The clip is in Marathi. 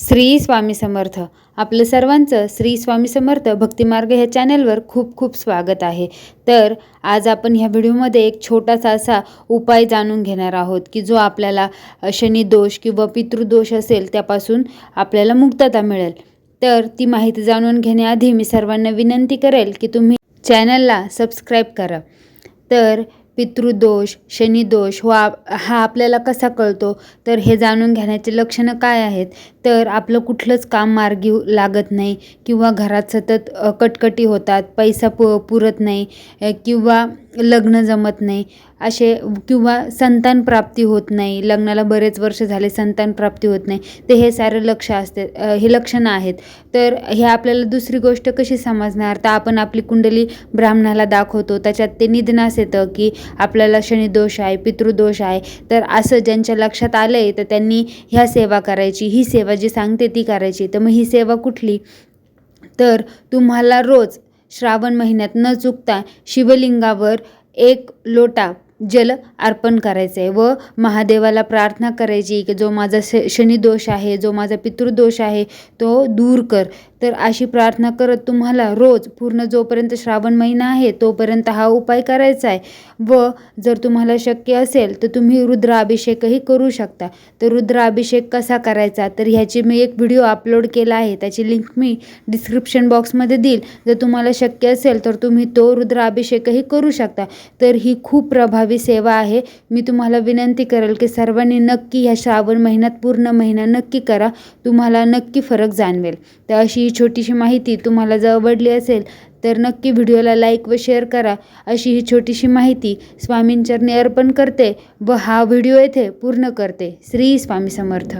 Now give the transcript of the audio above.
श्री स्वामी समर्थ. आपलं सर्वांचं श्री स्वामी समर्थ भक्तिमार्ग ह्या चॅनलवर खूप खूप स्वागत आहे. तर आज आपण ह्या व्हिडिओमध्ये एक छोटासा असा उपाय जाणून घेणार आहोत की जो आपल्याला अ, शनिदोष किंवा पितृदोष असेल त्यापासून आपल्याला मुक्तता मिळेल. तर ती माहिती जाणून घेण्याआधी मी सर्वांना विनंती करेल की तुम्ही चॅनलला सबस्क्राईब करा. तर पितृदोष शनिदोष हो आप हा आपल्याला कसा कळतो? तर हे जाणून घेण्याचे लक्षणं काय आहेत? तर आपलं कुठलंच काम मार्गी लागत नाही किंवा घरात सतत कटकटी होतात पैसा पु पुरत नाही किंवा लग्न जमत नाही असे किंवा संतान प्राप्ती होत नाही लग्नाला बरेच वर्ष झाले संतान प्राप्ती होत नाही ते हे सारं लक्ष असते हे लक्षणं आहेत. तर हे आपल्याला दुसरी गोष्ट कशी समजणार? तर आपण आपली कुंडली ब्राह्मणाला दाखवतो त्याच्यात ते निधनास येतं की आपल्याला शनिदोष आहे पितृदोष आहे तर असं ज्यांच्या लक्षात आलं आहे तर त्यांनी ह्या सेवा करायची. ही सेवा जी सांगते ती करायची. तर मग ही सेवा कुठली? तर तुम्हाला रोज श्रावण महिन्यात न चुकता शिवलिंगावर एक लोटा जल अर्पण करायचं आहे व महादेवाला प्रार्थना करायची की जो माझा श शनिदोष आहे जो माझा पितृदोष आहे तो दूर कर. तर अशी प्रार्थना करत तुम्हाला रोज पूर्ण जोपर्यंत श्रावण महिना आहे तोपर्यंत हा उपाय करायचा आहे व जर तुम्हाला शक्य असेल तर तुम्ही रुद्राभिषेकही करू शकता. तर रुद्राभिषेक कसा करायचा? तर ह्याची मी एक व्हिडिओ अपलोड केला आहे त्याची लिंक मी डिस्क्रिप्शन बॉक्समध्ये देईल. जर तुम्हाला शक्य असेल तर तुम्ही तो रुद्राभिषेकही करू शकता. तर ही खूप प्रभावी सेवा आहे. मी तुम्हाला विनंती करेल की सर्वांनी नक्की ह्या श्रावण महिन्यात पूर्ण महिना नक्की करा. तुम्हाला नक्की फरक जाणवेल. तर अशी ही छोटीशी माहिती तुम्हाला जर आवडली असेल तर नक्की व्हिडिओला लाईक व शेअर करा. अशी ही छोटीशी माहिती स्वामींचरणी अर्पण करते व हा व्हिडिओ येथे पूर्ण करते. श्री स्वामी समर्थ.